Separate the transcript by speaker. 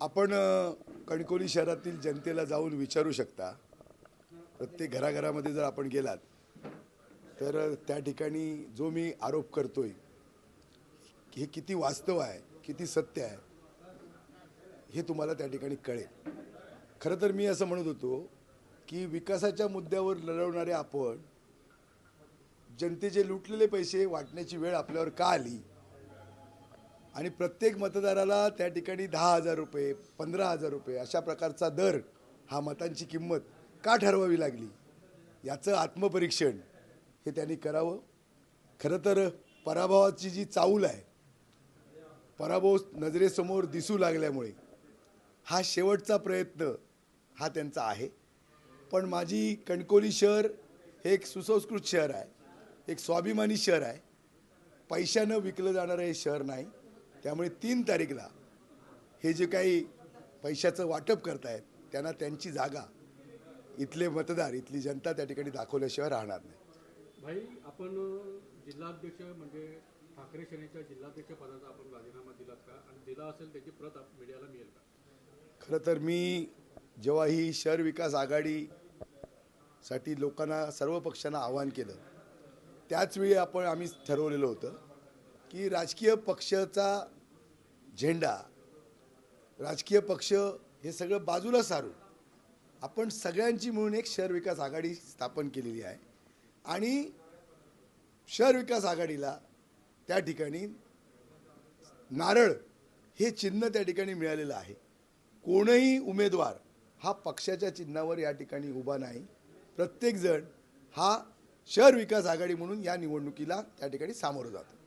Speaker 1: आपण कणकोली शहरातील जनतेला जाऊन विचारू शकता. प्रत्येक घराघरामध्ये जर आपण गेलात तर त्या ठिकाणी जो मी आरोप करतोय हे किती वास्तव आहे किती सत्य आहे हे तुम्हाला त्या ठिकाणी कळेल. खरं तर मी असं म्हणत होतो की विकासाच्या मुद्द्यावर लढवणारे आपण जनतेचे लुटलेले पैसे वाटण्याची वेळ आपल्यावर का आली? आणि प्रत्येक मतदाराला त्या ठिकाणी दहा हजार रुपये पंधरा हजार रुपये अशा प्रकारचा दर हा मतांची किंमत का ठरवावी लागली? याचं आत्मपरीक्षण हे त्यांनी करावं. खरं तर पराभवाची जी चाऊल आहे पराभव नजरेसमोर दिसू लागल्यामुळे हा शेवटचा प्रयत्न हा त्यांचा आहे. पण माझी कणकोली शहर हे एक सुसंस्कृत शहर आहे एक स्वाभिमानी शहर आहे. पैशानं विकलं जाणारं हे शहर नाही. त्यामुळे तीन तारीखला हे जे काही पैशाचं वाटप करतायत त्यांना त्यांची जागा इथले मतदार इथली जनता त्या ठिकाणी दाखवल्याशिवाय राहणार नाही.
Speaker 2: भाई आपण जिल्हाध्यक्ष म्हणजे ठाकरे सेनेच्या जिल्हाध्यक्ष पदाचा आपण राजीनामा दिलात का? आणि दिला असेल त्याची प्रत मीडियाला मिळेल का?
Speaker 1: खरं तर मी जेव्हा ही शहर विकास आघाडीसाठी लोकांना सर्व पक्षांना आवाहन केलं त्याचवेळी आपण आम्ही ठरवलेलं होतं की राजकीय पक्षाचा झेंडा राजकीय पक्ष हे सगळं बाजूला सारून आपण सगळ्यांची मिळून एक शहर विकास आघाडी स्थापन केलेली आहे. आणि शहर विकास आघाडीला त्या ठिकाणी नारळ हे चिन्ह त्या ठिकाणी मिळालेलं आहे. कोणही उमेदवार हा पक्षाच्या चिन्हावर या ठिकाणी उभा नाही. प्रत्येकजण हा शहर विकास आघाडी म्हणून या निवडणुकीला त्या ठिकाणी सामोरं जातो.